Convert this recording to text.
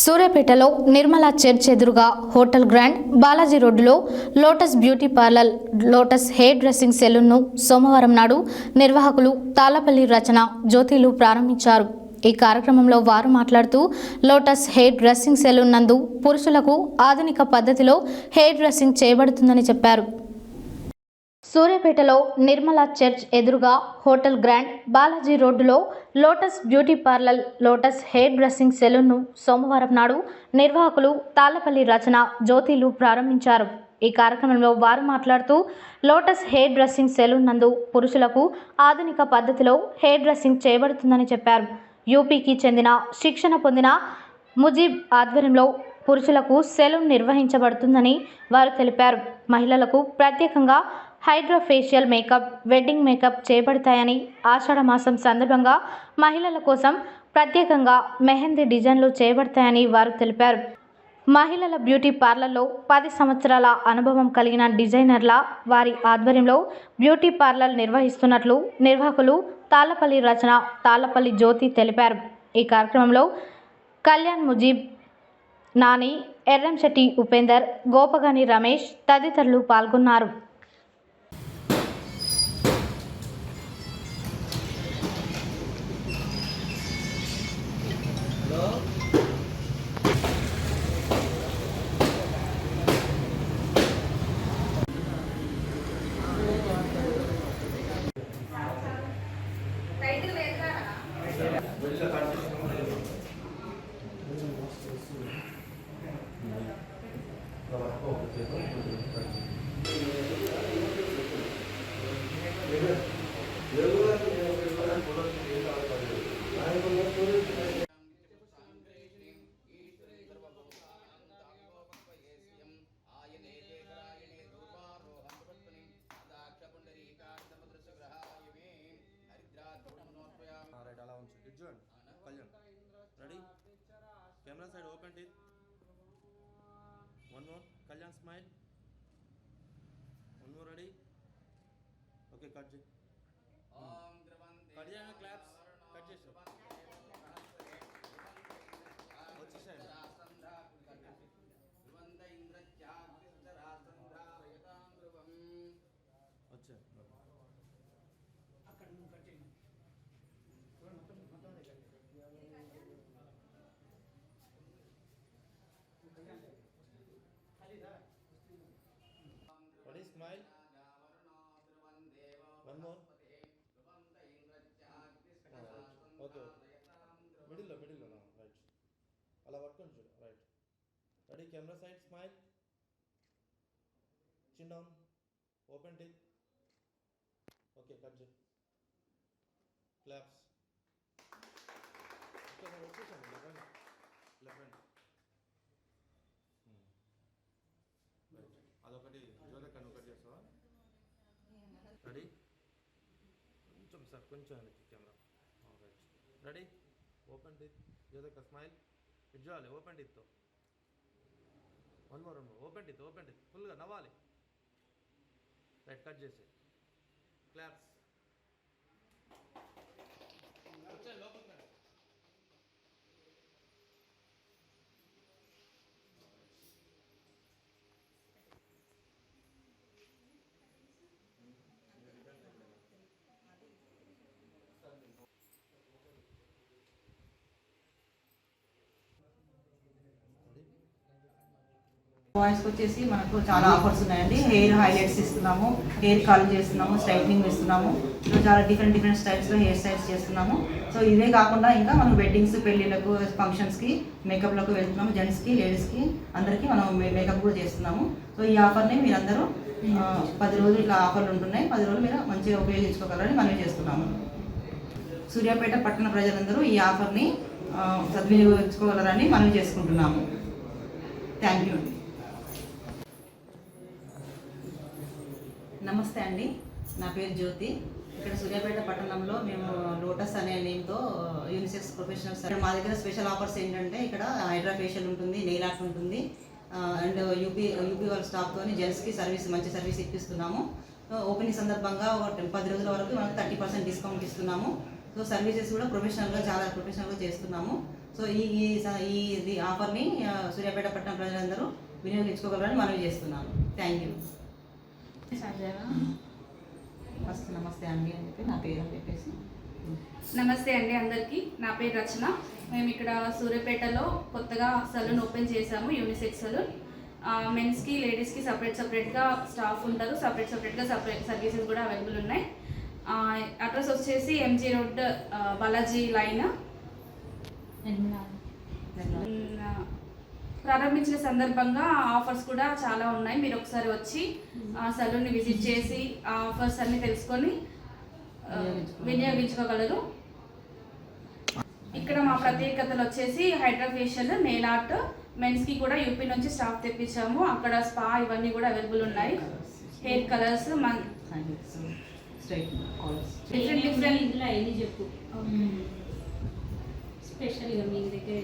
సూర్యాపేటలో నిర్మలా చర్చ్ ఎదురుగా hotel grand Balaji రోడ్డులో Lotus beauty parlour Lotus hair dressing సెలూన్ను సోమవారం నాడు నిర్వాహకులు తాళ్ళపల్లి రచన జ్యోతిలు ప్రారంభించారు. ఈ కార్యక్రమంలో వారు మాట్లాడుతూ లోటస్ హెయిర్ డ్రెస్సింగ్ సెలూన్ నందు పురుషులకు ఆధునిక పద్ధతిలో హెయిర్ డ్రెస్సింగ్ చేయబడుతుందని చెప్పారు. సూర్యాపేటలో నిర్మలా చర్చ్ ఎదురుగా హోటల్ గ్రాండ్ బాలాజీ రోడ్డులో Lotus beauty parlour Lotus hair dressing సెలూన్ను సోమవారం నాడు నిర్వాహకులు తాళ్ళపల్లి రచన జ్యోతిలు ప్రారంభించారు. ఈ కార్యక్రమంలో వారు మాట్లాడుతూ లోటస్ హెయిర్ డ్రెస్సింగ్ సెలూన్ నందు పురుషులకు ఆధునిక పద్ధతిలో హెయిర్ డ్రెస్సింగ్ చేయబడుతుందని చెప్పారు. యూపీకి చెందిన శిక్షణ పొందిన ముజీబ్ ఆధ్వర్యంలో పురుషులకు సెలూన్ నిర్వహించబడుతుందని వారు తెలిపారు. మహిళలకు ప్రత్యేకంగా హైడ్రోఫేషియల్ మేకప్ వెడ్డింగ్ మేకప్ చేపడతాయని ఆషాఢ మాసం సందర్భంగా మహిళల కోసం ప్రత్యేకంగా మెహందీ డిజైన్లు చేపడతాయని వారు తెలిపారు. మహిళల బ్యూటీ పార్లర్లో పది సంవత్సరాల అనుభవం కలిగిన డిజైనర్ల వారి ఆధ్వర్యంలో బ్యూటీ పార్లర్ నిర్వహిస్తున్నట్లు నిర్వాహకులు తాళ్ళపల్లి రచన తాళ్ళపల్లి జ్యోతి తెలిపారు. ఈ కార్యక్రమంలో కళ్యాణ్ ముజీబ్ నాని ఎర్రంశెట్టి ఉపేందర్ గోపగాని రమేష్ తదితరులు పాల్గొన్నారు. Right one more Kalyan smile one more ready okay cut చేయి కట్ చేయగా క్లాప్స్ కట్ చేసావు వచ్చేసాయండి వచ్చా ready smile one more okay మిడిల్లో మిడిల్లో రైట్ అలా పట్టుకొని చూడు. Right ready camera side smile chin down open teeth okay cut చేయి. క్లాప్స్ వచ్చేసాను లెఫ్ట్ లెఫ్ట్ రైట్ అదొకటి జ్యోతక నువ్వు కట్ చేస్తావా రెడీ కొంచెం సార్ కొంచెం వెనక్కి camera. Right ready open teeth జ్యోతక smile ఇటు open టీత్తో one more one more open teeth open teeth ఫుల్గా నవ్వాలి. రైట్ కట్ చేసి క్లాప్స్ లోపలికి. బాయ్స్కి వచ్చేసి మనకు చాలా ఆఫర్స్ ఉన్నాయండి. హెయిర్ హైలైట్స్ ఇస్తున్నాము హెయిర్ కల్ చేస్తున్నాము స్ట్రైట్నింగ్ ఇస్తున్నాము. చాలా డిఫరెంట్ డిఫరెంట్ స్టైల్స్లో హెయిర్ స్టైల్స్ చేస్తున్నాము. సో ఇవే కాకుండా ఇంకా మనం వెడ్డింగ్స్ పెళ్ళిళ్ళకు ఫంక్షన్స్కి మేకప్లకు వెళ్తున్నాము. జెంట్స్కి లేడీస్కి అందరికీ మనం మేకప్ కూడా చేస్తున్నాము. సో ఈ ఆఫర్ని మీరందరూ పది రోజులు ఇట్లా ఆఫర్లు ఉంటున్నాయి. పది రోజులు మీరు మంచిగా ఉపయోగించుకోగలరని మనం చేస్తున్నాము. సూర్యాపేట పట్టణ ప్రజలందరూ ఈ ఆఫర్ని సద్వినియోగించుకోగలరని మనం చేసుకుంటున్నాము. థ్యాంక్ యూ నమస్తే అండి. నా పేరు జ్యోతి. ఇక్కడ సూర్యాపేట పట్టణంలో మేము లోటస్ అనే నేమ్తో యూనిసెక్స్ ప్రొఫెషనల్స్ మా దగ్గర స్పెషల్ ఆఫర్స్ ఏంటంటే ఇక్కడ హైడ్రా ఫేషియల్ ఉంటుంది నెయిల్ ఆర్ట్ ఉంటుంది. అండ్ యూపీ యూపీ వాళ్ళ స్టాఫ్తో జెంట్స్కి సర్వీస్ మంచి సర్వీస్ ఇప్పిస్తున్నాము. ఓపెనింగ్ సందర్భంగా ఒక టెన్- పది రోజుల వరకు మనకు థర్టీ పర్సెంట్ డిస్కౌంట్ ఇస్తున్నాము. సో సర్వీసెస్ కూడా ప్రొఫెషనల్గా చాలా ప్రొఫెషనల్గా చేస్తున్నాము. సో ఈ ఈ స- ఈ ఆఫర్ని సూర్యాపేట పట్టణ ప్రజలందరూ వినియోగించుకోగలరని మనవి చేస్తున్నాను థ్యాంక్ యూ. ఫస్ట్ నమస్తే అండి అని చెప్పి నా పేరు అని చెప్పేసి. నమస్తే అండి అందరికీ. నా పేరు రచన. మేము ఇక్కడ సూర్యాపేటలో కొత్తగా సలూన్ ఓపెన్ చేశాము యూనిసెక్స్ సలూన్. మెన్స్కి లేడీస్కి సపరేట్ సపరేట్గా స్టాఫ్ ఉంటారు. సపరేట్ సపరేట్గా సపరేట్ సర్వీసెస్ కూడా అవైలబుల్ ఉన్నాయి. అడ్రస్ వచ్చేసి ఎంజీ రోడ్ బాలాజీ లైన్. ప్రారంభించిన సందర్భంగా ఆఫర్స్ కూడా చాలా ఉన్నాయి. మీరు ఒకసారి వచ్చి ఆ సలూన్ని విజిట్ చేసి ఆ ఆఫర్స్ అన్ని తెలుసుకొని వినియోగించుకోగలరు. ఇక్కడ మా ప్రత్యేకతలు వచ్చేసి హైడ్రా ఫేషియల్ నెయిల్ ఆర్ట్ మెన్స్కి కూడా యూపీ నుంచి స్టాఫ్ తెప్పించాము. అక్కడ స్పా ఇవన్నీ కూడా అవైలబుల్ ఉన్నాయి. హెయిర్ కలర్స్ మన డిఫరెంట్ డిఫరెంట్ చెప్పు స్పెషల్గా మీ దగ్గర